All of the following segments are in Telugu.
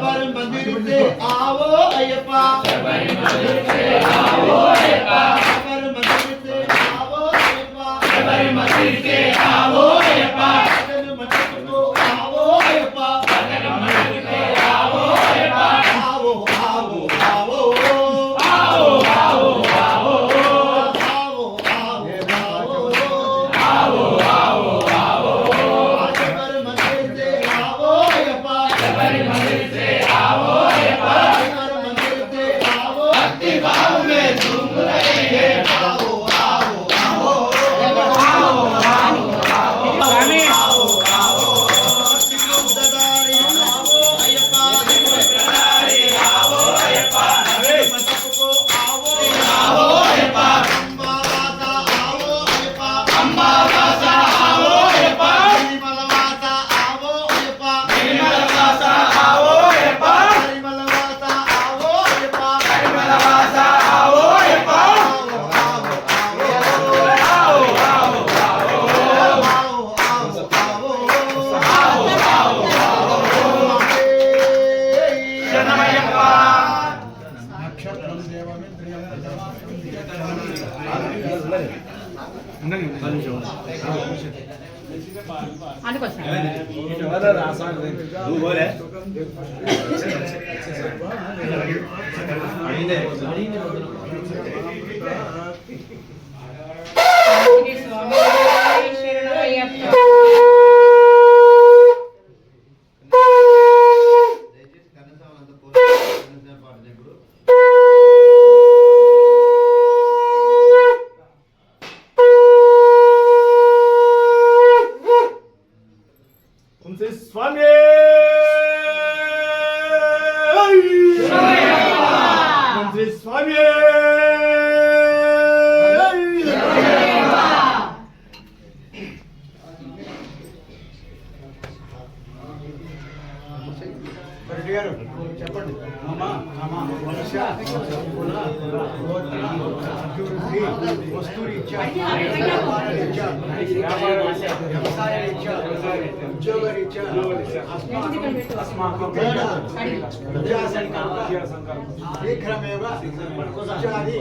آؤ بدی سے آؤ مزید వస్తు రీత్యా వ్యవసాయ రీత్యా ఉద్యోగ రీత్యా అస్మాకం ప్రజా సంకల్ప శీఘ్రమేవ ఉద్యాది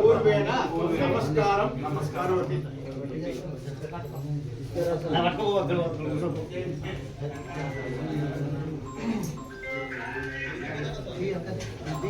పూర్వేణ నమస్కారం. నమస్కారోతి నా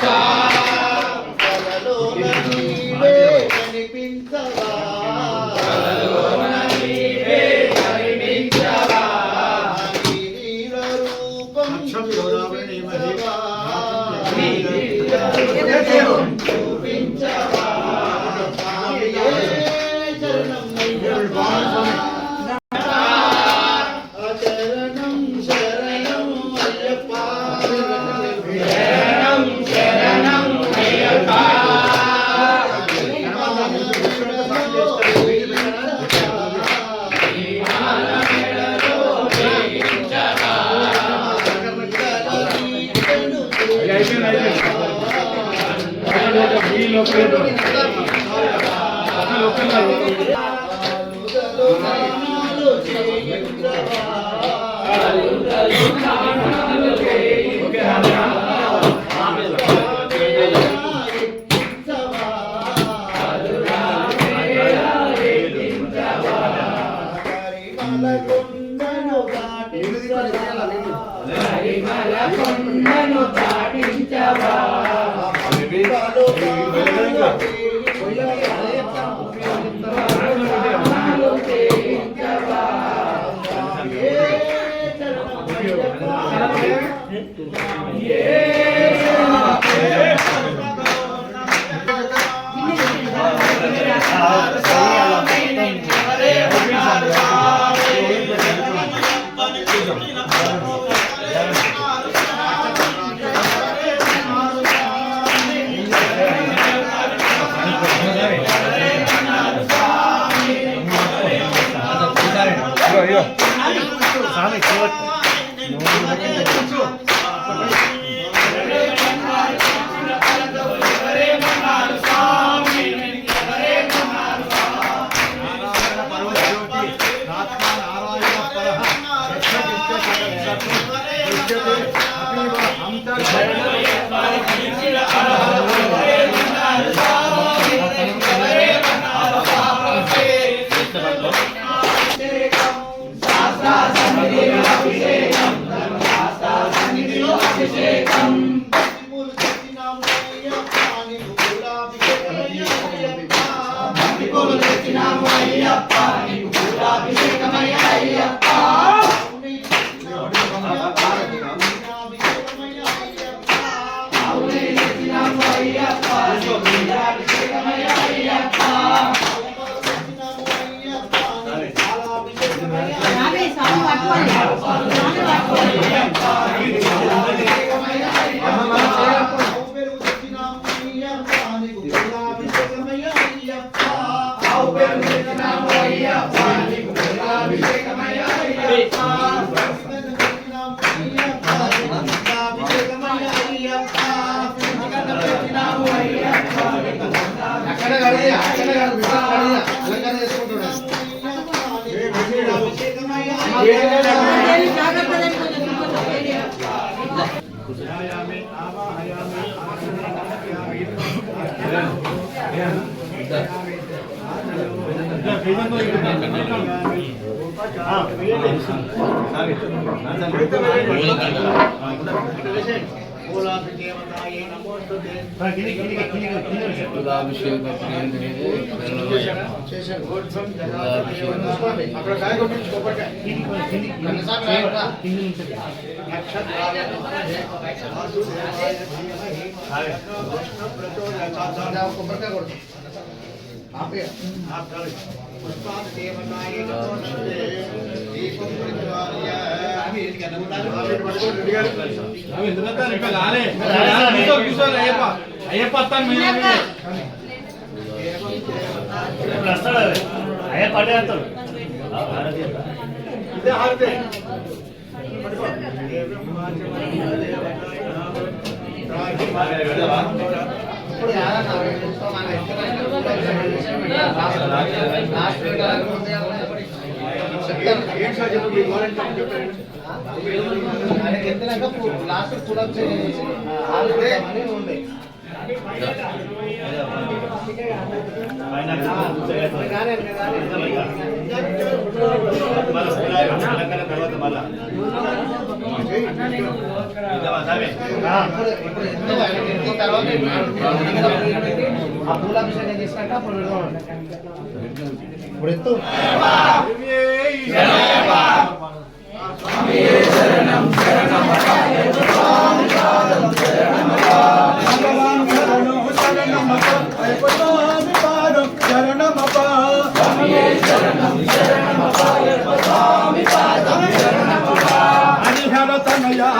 あ100 Thank you. ಆಪೇ ಆಪ್ ಕಳಿಸಿ అయ్యప్ప అయ్యప్ప అడే అంటారు ఇదే హారతే లాస్ట్ కూడా ఉండే. తర్వాత మళ్ళా. పూలాభిషేకం చేసినాక అప్పుడు పెడదాం ఇప్పుడు ఎత్తు భగవాన్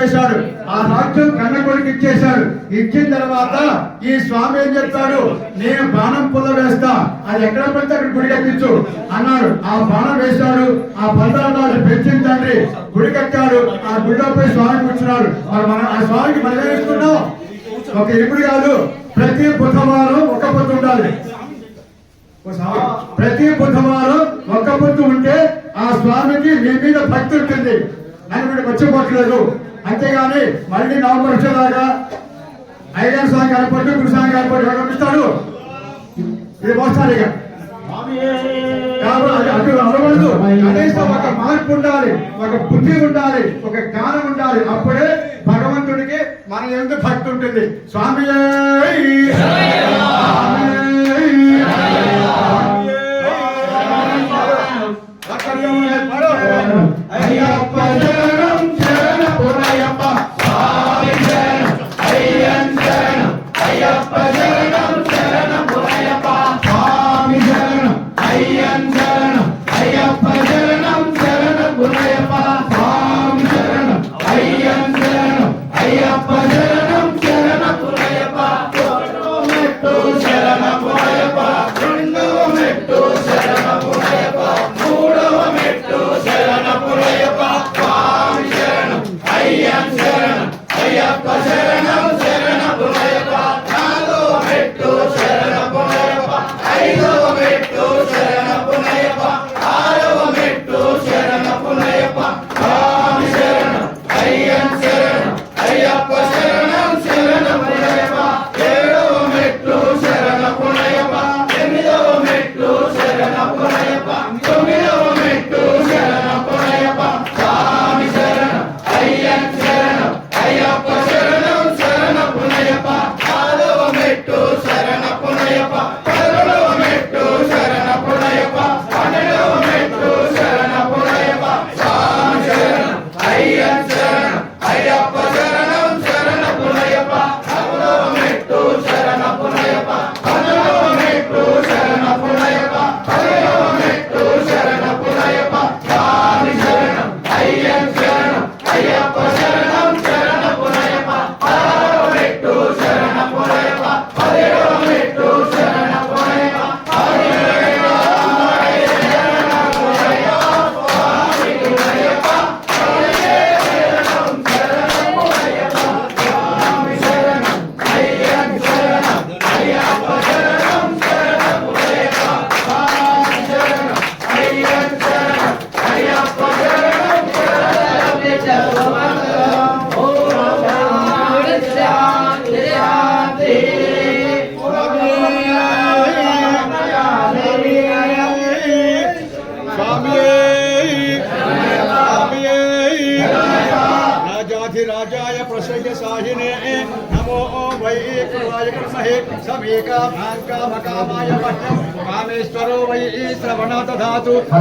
చెప్పేశాడు ఆ రాజ్యం కన్న కొడుకు ఇచ్చేశాడు. ఇచ్చిన తర్వాత ఈ స్వామి ఏం చెప్తాడు? నేను బాణం పుల్ల వేస్తా. అది ఎక్కడ పడితే అక్కడ గుడి కట్టించు. అన్నాడు. ఆ బాణం వేశాడు. ఆ పంతరాజు పెంచిన తండ్రి. గుడి కట్టాడు. ఆ గుడిలో పోయి స్వామి కూర్చున్నాడు. మరి మన ఆ స్వామికి మనం ఇస్తున్నాం ఒక ఇప్పుడు కాదు. ప్రతి బుధవారం ఒక పొద్దు ఉండాలి. ప్రతి బుధవారం ఒక్క పొద్దు ఉంటే ఆ స్వామికి మీ మీద భక్తి ఉంటుంది. అని మీరు మర్చిపోవట్లేదు. అంతేగాని మళ్ళీ నవంబర్ వచ్చేదాకా ఐదారు స్వామి కనపడి గురు స్వామి కనపడి పంపిస్తాడు ఇది మోస్తారు ఇక. అటు అనకూడదు కనీసం ఒక మార్పు ఉండాలి ఒక బుద్ధి ఉండాలి ఒక జ్ఞానం ఉండాలి. అప్పుడే భగవంతుడికి మన ఎందుకు భక్తి ఉంటుంది. స్వామి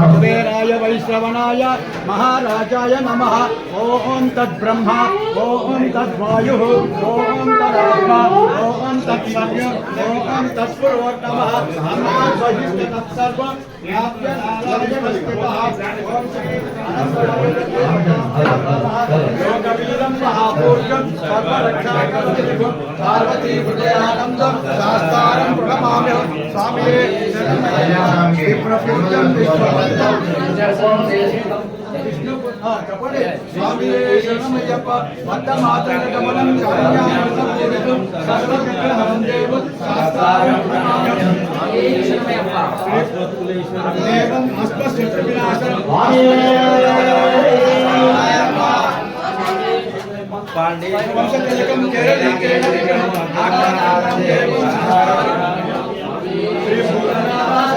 कुबेराय वैश्रवणाय महाराजाय नमः ఓం तद्ब्रह्मा ఓం తద్వాయు ఓం తద్బ్రహ్మ ఓం తద్వర్య ఓం తత్పురోత్తమ అమా స్వహిష్ట తత్సర్వ వ్యాప్య నారాయ వస్తువ ఓం యోగ వీరం మహాపూర్యం సర్వరక్షా కర్తృ హృదయానందం చెప్పండి స్వామి శరణమయ్యప్ప వంద గమనం దేవం వంశతిలకం కేరళీ కేరళీ ఆకారం దేవం శ్రీ భూతనాథ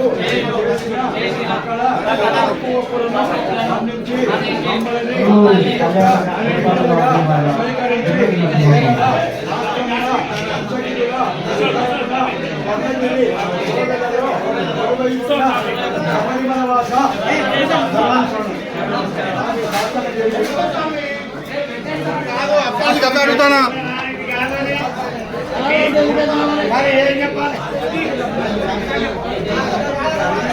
అడుగుతానా మరి ఏం చెప్పాలి అవి కాదు పెద్ద ఇవ్వండి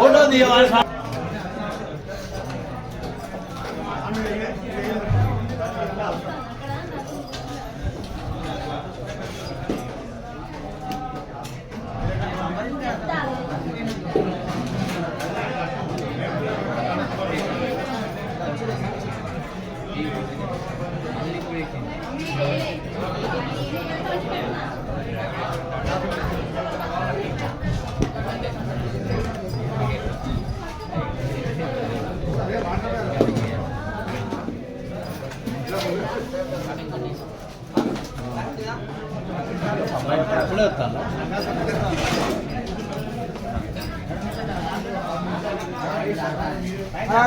ওটা দিয়ে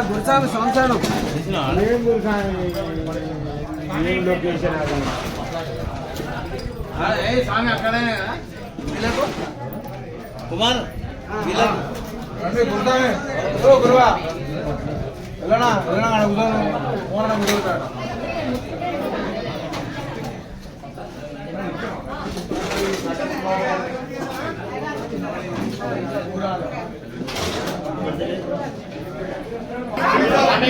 గురుస్వామి సంవత్సరం. స్వామి అక్కడే కుమార్ గురువా. వెళ్ళనా వెళ్ళనా అడుగుతాను ఫోన్ అడుగుతాడు చూడండి మీ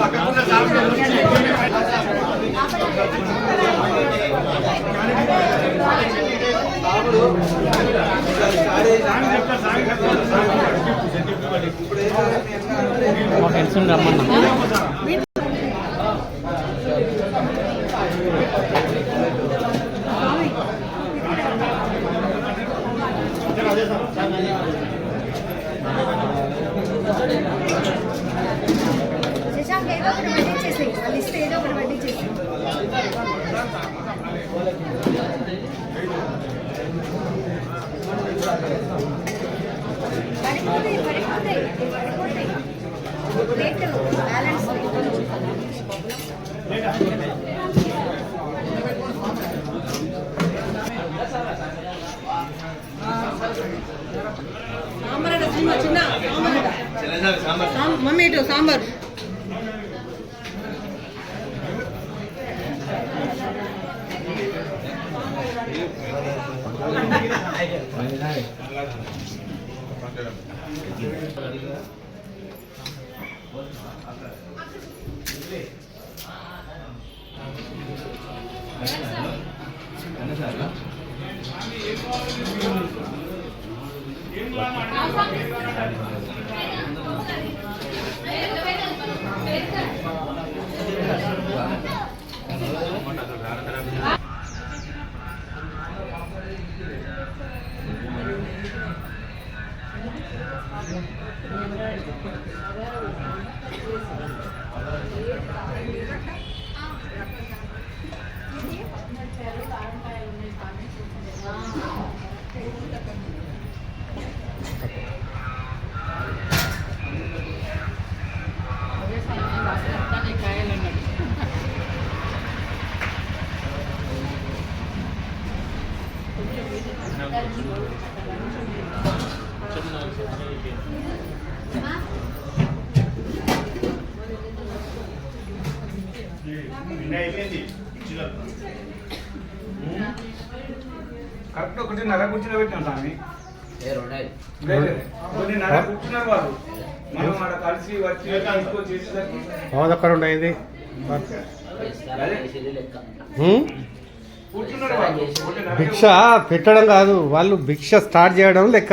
పక్కకున్న రమ్మన్నా. స్వామి ఇటు సాంబార్. నిన్న అయిపోయింది ఇచ్చినారు. ఒకటిన్నర కూర్చుని పెట్టాం స్వామి. కూర్చున్నారు వాళ్ళు. మనం ఆడ కలిసి వచ్చి చేసేసరికి ఉండేది భిక్ష పెట్టడం కాదు. వాళ్ళు భిక్ష స్టార్ట్ చేయడం లెక్క.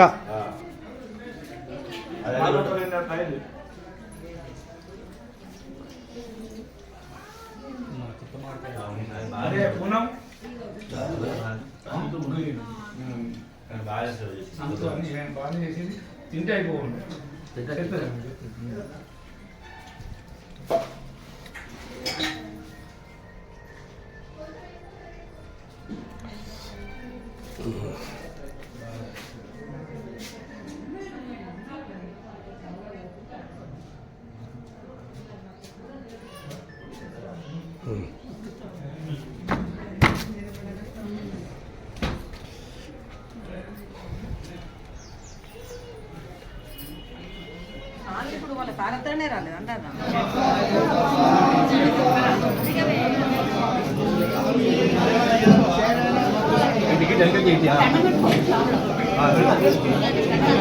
అదే పూనం. బాగా చేసేది తింటే అయిపోవాలి Uh,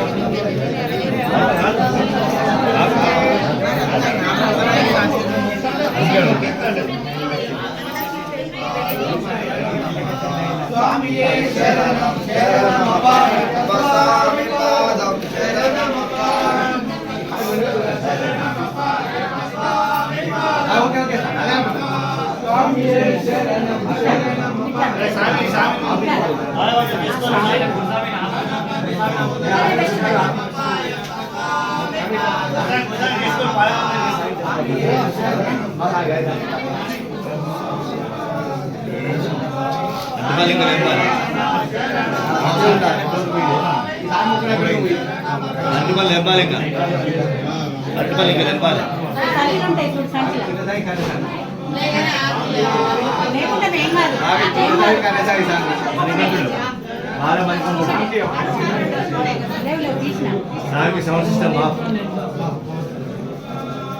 అట్టుపల్లి నింపాలి ఇంకా అట్టుపల్లి ఇంకా నింపాలి సామి సౌండ్ సిస్టమ్